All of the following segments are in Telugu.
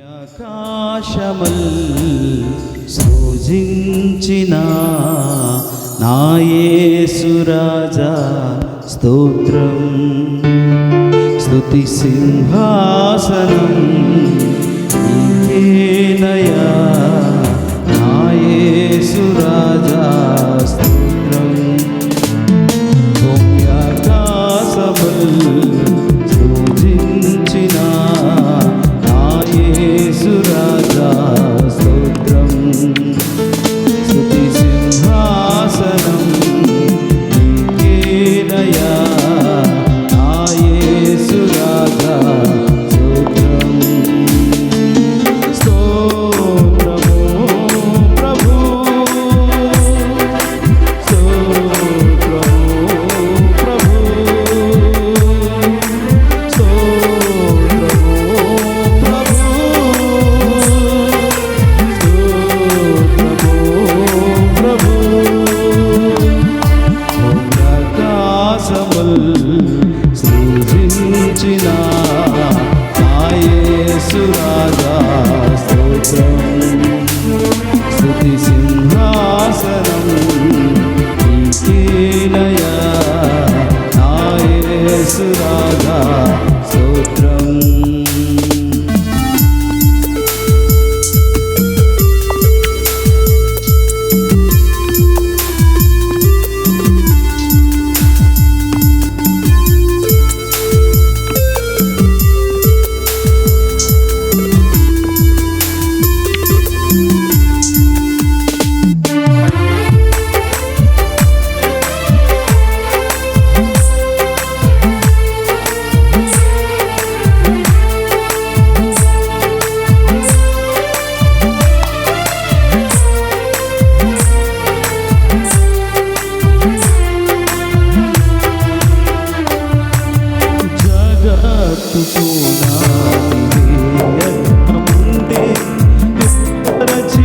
ఆకాశమల్ సృజించిన నాయసురాజా స్తోత్రం. స్తుతి సింహాసనం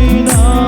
Nina.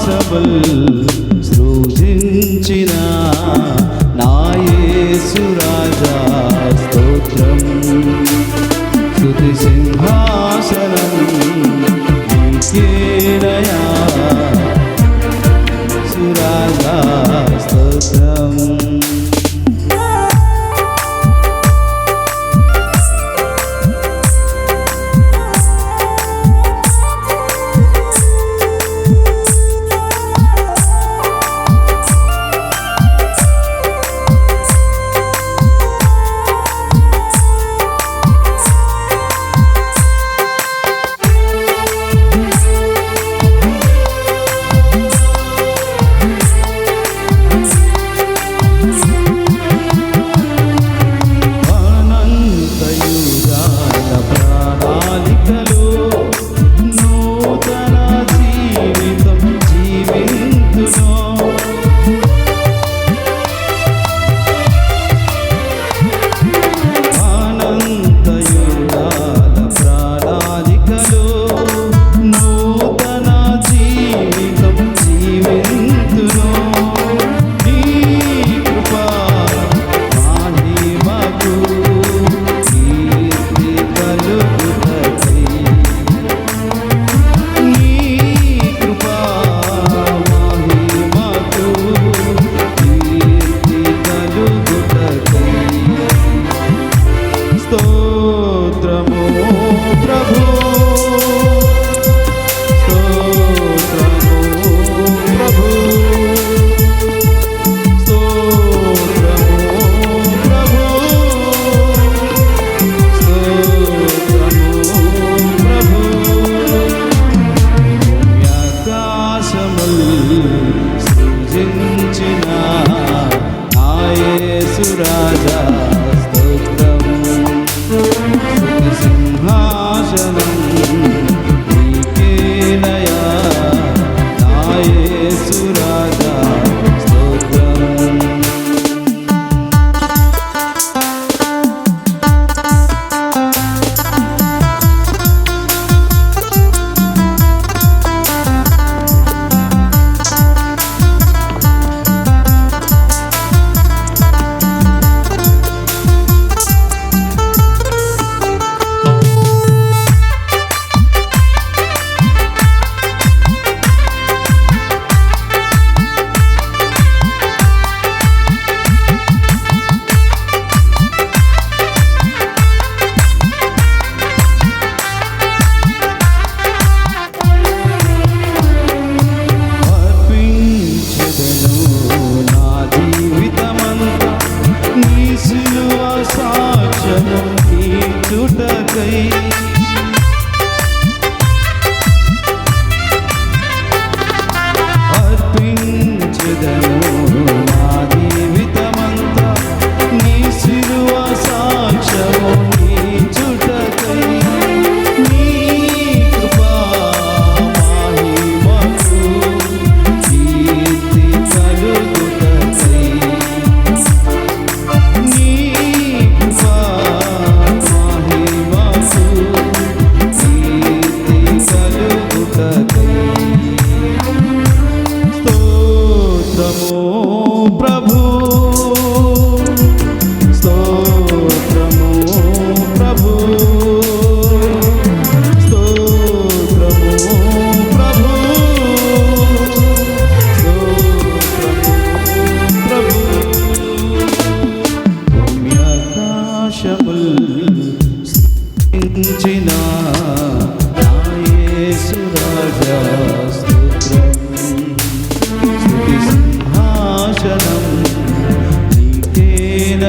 పాసిబుల్ సృజించిన నాయేసురా ఆయసురాజా స్తోత్రం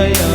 yeah.